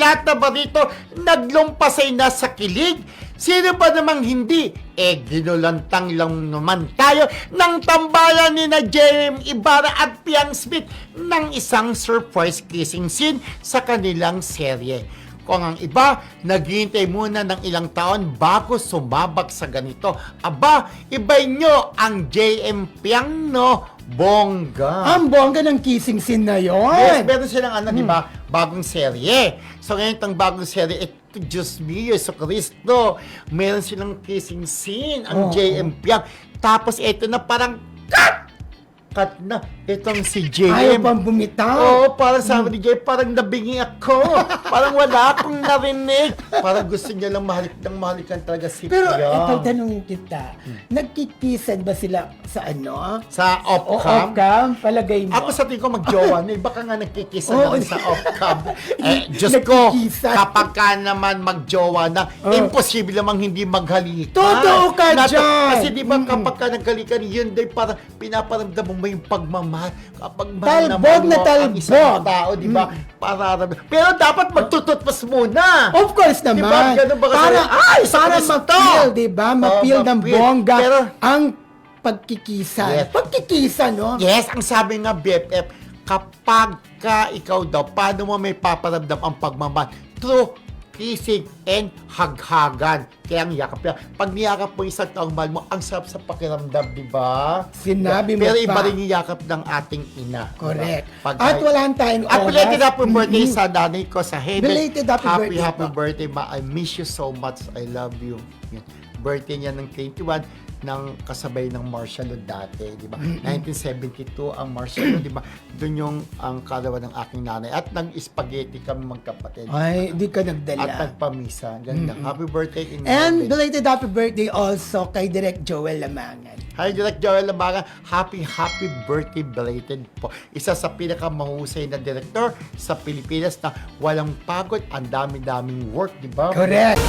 lahat na ba rito naglumpasay na sa kilig? Sino ba namang hindi? Eh, ginulantang lang naman tayo ng tambayan ni na Jeremy Ibarra at Piang Smith ng isang surprise kissing scene sa kanilang serye. Kung ang iba, naghihintay muna ng ilang taon bago sumabak sa ganito. Aba, ibay nyo ang JM Piang, no? Bongga. Ang bongga ng kissing scene na yon. Yes, meron silang ano, di ba, bagong serye. So ngayon itong bagong serye, ito, Diyos mio, so Cristo, meron silang kissing scene, ang Oo. JM Piang. Tapos ito na parang cut! Cut na. Itong si JM. Ayaw pang bumitaw. Oo, parang sabi ni Jay, parang nabingi ako. parang wala akong narinig. Parang gusto niya lang mahalik ng mahalikan talaga si Pero Piang. ito, tanongin kita, nagkikisan ba sila sa ano? Sa O off-cam, off-cam? Palagay mo? Ako sa tingin ko magjowa na eh. Baka nga nagkikisa na Oo. rin sa off-cam. eh, Diyos ko, Nagkikisa. kapag ka naman magjowa na, Oo. imposible namang hindi maghalikan. Totoo ka Nat- dyan. Kasi di ba kapag ka naghalikan, yun din parang pinaparamdam mo yung pagmamahal. Kapag mahal Talbog na ang isang talbog. Mm. tao, di ba? Pararam- Pero dapat magtututpas muna. Of course naman. Ganun ba kasi? para, Ay, para ma-feel, di ba? Ma-feel Oo, ng bongga Pero- ang pagkikisan. Yes. Pagkikisan, no? Yes, ang sabi nga BFF, kapag ka ikaw daw, paano mo may paparamdam ang pagmamahal? Through kissing and haghagan. Kaya ang yakap yan. Pag niyakap mo isang taong mahal mo, ang sarap sa pakiramdam, di ba? Sinabi mo Pero pa. iba rin yung yakap ng ating ina. Correct. Pag At wala tayong At belated happy birthday sa nanay ko sa heaven. Belated happy birthday happy po. birthday, ma. I miss you so much. I love you. Yan. Birthday niya ng 21 ng kasabay ng martial law dati, di ba? 1972 ang martial law, di ba? Doon yung ang kalawa ng aking nanay. At nag-spaghetti kami magkapatid. Ay, di ka At nagdala. nagpamisa. Ganda. Happy birthday in And belated happy birthday also kay Direk Joel Lamangan. Hi, Direk Joel Labaga. Happy, happy birthday belated po. Isa sa pinakamahusay na direktor sa Pilipinas na walang pagod, ang dami-daming work, di ba? Correct.